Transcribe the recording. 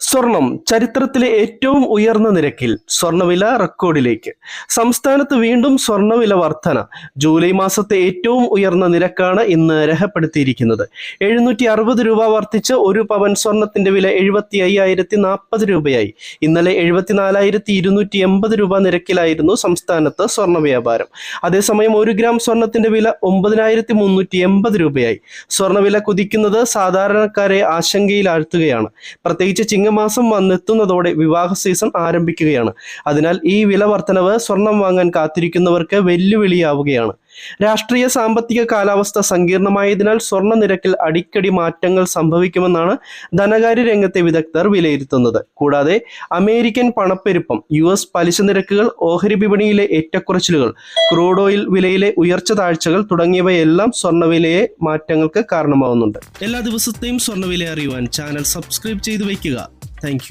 സ്വർണം ചരിത്രത്തിലെ ഏറ്റവും ഉയർന്ന നിരക്കിൽ സ്വർണവില റെക്കോർഡിലേക്ക്. സംസ്ഥാനത്ത് വീണ്ടും സ്വർണവില വർധന. ജൂലൈ മാസത്തെ ഏറ്റവും ഉയർന്ന നിരക്കാണ് ഇന്ന് രേഖപ്പെടുത്തിയിരിക്കുന്നത്. എഴുന്നൂറ്റി അറുപത് രൂപ വർദ്ധിച്ച് ഒരു പവൻ സ്വർണത്തിന്റെ വില എഴുപത്തി അയ്യായിരത്തി നാൽപ്പത് രൂപയായി. ഇന്നലെ എഴുപത്തിനാലായിരത്തി ഇരുന്നൂറ്റി എൺപത് രൂപ നിരക്കിലായിരുന്നു സംസ്ഥാനത്ത് സ്വർണ വ്യാപാരം അതേസമയം ഒരു ഗ്രാം സ്വർണത്തിന്റെ വില ഒമ്പതിനായിരത്തി മുന്നൂറ്റി എൺപത് രൂപയായി. സ്വർണവില കുതിക്കുന്നത് സാധാരണക്കാരെ ആശങ്കയിലാഴ്ത്തുകയാണ്. പ്രത്യേകിച്ച് ചിങ്ങമാസം വന്നെത്തുന്നതോടെ വിവാഹ സീസൺ ആരംഭിക്കുകയാണ്. അതിനാൽ ഈ വില വർധനവ് സ്വർണം വാങ്ങാൻ കാത്തിരിക്കുന്നവർക്ക് വെല്ലുവിളിയാവുകയാണ്. രാഷ്ട്രീയ സാമ്പത്തിക കാലാവസ്ഥ സങ്കീർണമായതിനാൽ സ്വർണ നിരക്കിൽ അടിക്കടി മാറ്റങ്ങൾ സംഭവിക്കുമെന്നാണ് ധനകാര്യ രംഗത്തെ വിദഗ്ധർ വിലയിരുത്തുന്നത്. കൂടാതെ അമേരിക്കൻ പണപ്പെരുപ്പം യു എസ് പലിശ നിരക്കുകൾ ഓഹരി വിപണിയിലെ ഏറ്റക്കുറച്ചിലുകൾ ക്രൂഡ് ഓയിൽ വിലയിലെ ഉയർച്ച താഴ്ചകൾ തുടങ്ങിയവയെല്ലാം സ്വർണവിലയെ മാറ്റങ്ങൾക്ക് കാരണമാവുന്നുണ്ട്. എല്ലാ ദിവസത്തെയും സ്വർണവില അറിയുവാൻ ചാനൽ സബ്സ്ക്രൈബ് ചെയ്തു വയ്ക്കുക. Thank you.